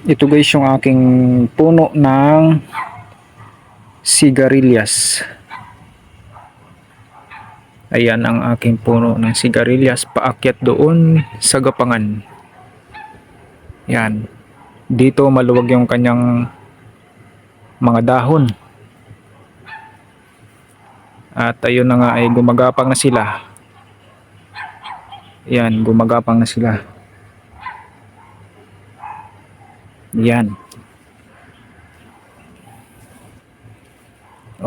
Ito guys yung aking puno ng sigarilyas. Ayan ang aking puno ng sigarilyas paakyat doon sa gapangan. Yan. Dito maluwag yung kanyang mga dahon. At ayun na nga ay gumagapang na sila. Yan, gumagapang na sila. Yan.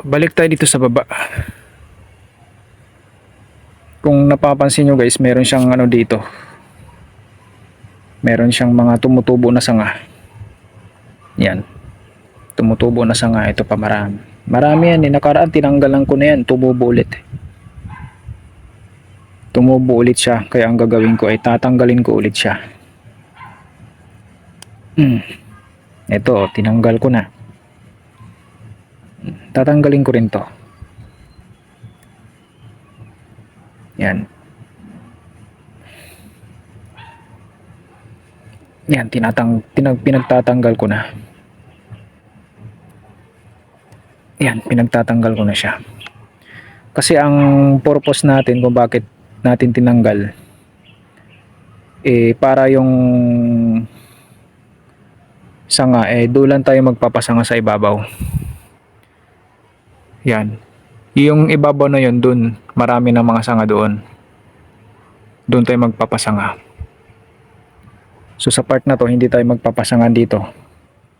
Balik tayo dito sa baba. Kung napapansin nyo guys, meron siyang ano dito. Meron siyang mga tumutubo na sanga. Yan. Tumutubo na sanga. Ito pa marami. Marami yan. Eh. Nakaraan tinanggalan ko na yan. Tumubo ulit. Tumubo ulit siya. Kaya ang gagawin ko ay tatanggalin ko ulit siya. Hmm. Ito, tinanggal ko na. Tatanggalin ko rin to. Yan. Yan, tinatang, pinag, pinagtatanggal ko na. Yan, pinagtatanggal ko na siya. Kasi ang purpose natin kung bakit natin tinanggal eh para yung sanga eh doon lang tayo magpapasanga sa ibabaw. Yan. Yung ibabaw na yun doon, marami ng mga sanga doon. Doon tayo magpapasanga. So sa part na to, hindi tayo magpapasanga dito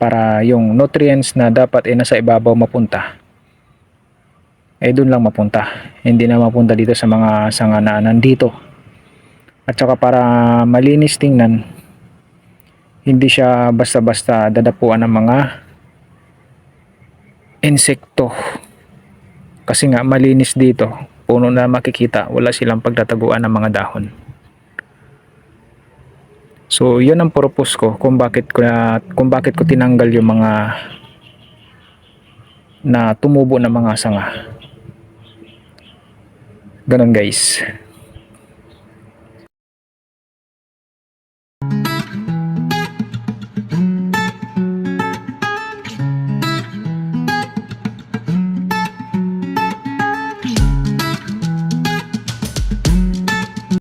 para yung nutrients na dapat ay nasa ibabaw mapunta eh doon lang mapunta. Hindi na mapunta dito sa mga sanga na nandito. At saka para malinis tingnan, hindi siya basta-basta dadapuan ng mga insekto. Kasi nga malinis dito, puno na makikita, wala silang pagtataguan ng mga dahon. So, 'yun ang purpose ko kung bakit ko na, kung bakit ko tinanggal yung mga na tumubo na mga sanga. Ganon guys.